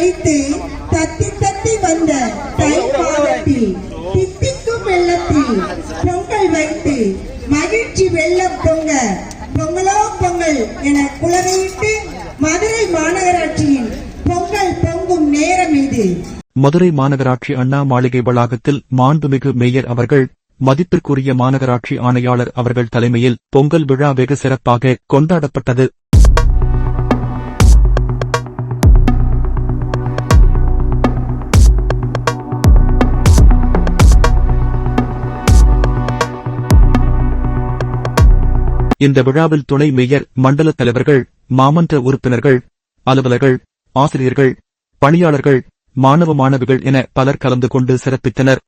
வைத்து தத்தி தத்தி வந்த தை மாதத்தில் தித்திக்கும் வெள்ளத்தில் பொங்கல் வைத்து மகிழ்ச்சி வெள்ளம் பொங்க பொங்கலோ பொங்கல் என குலவையிட்டு மதுரை மாநகராட்சியின் பொங்கல் பொங்கும் நேரம் இது. மதுரை மாநகராட்சி அண்ணா மாளிகை வளாகத்தில் மாண்புமிகு மேயர் அவர்கள் மதிப்பிற்குரிய மாநகராட்சி ஆணையாளர் அவர்கள் தலைமையில் பொங்கல் விழா வெகு சிறப்பாக கொண்டாடப்பட்டது. இந்த விழாவில் துணை மேயர் மண்டல தலைவர்கள் மாமன்ற உறுப்பினர்கள் அலுவலர்கள் ஆசிரியர்கள் பணியாளர்கள் மாணவ மாணவிகள் என பலர் கலந்து கொண்டு சிறப்பித்தனர்.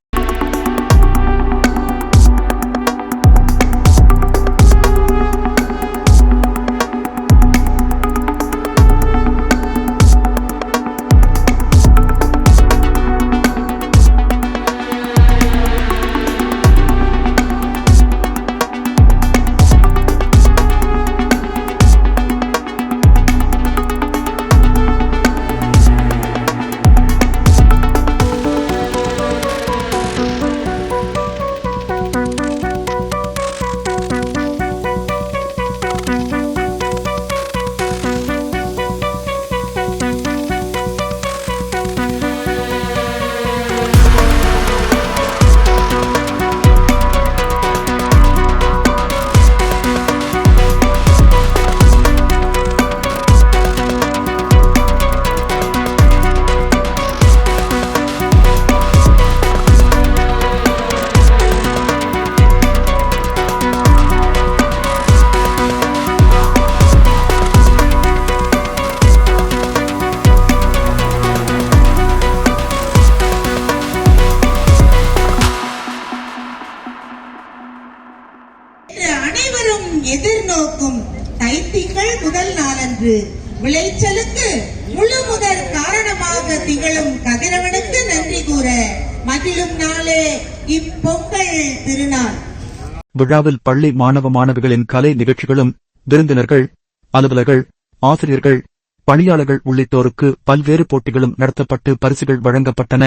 எதிர்நோக்கும் தைத்திகள் முதல் நாளன்று. விளைச்சலுக்கு முழு முதல் காரணமாக திகழும் கதிரவனுக்கு நன்றி கூற மகிழும் நாளே இப்பொங்கல் திருநாள். விழாவில் பள்ளி மாணவ மாணவிகளின் கலை நிகழ்ச்சிகளும் விருந்தினர்கள் அலுவலர்கள் ஆசிரியர்கள் பணியாளர்கள் உள்ளிட்டோருக்கு பல்வேறு போட்டிகளும் நடத்தப்பட்டு பரிசுகள் வழங்கப்பட்டன.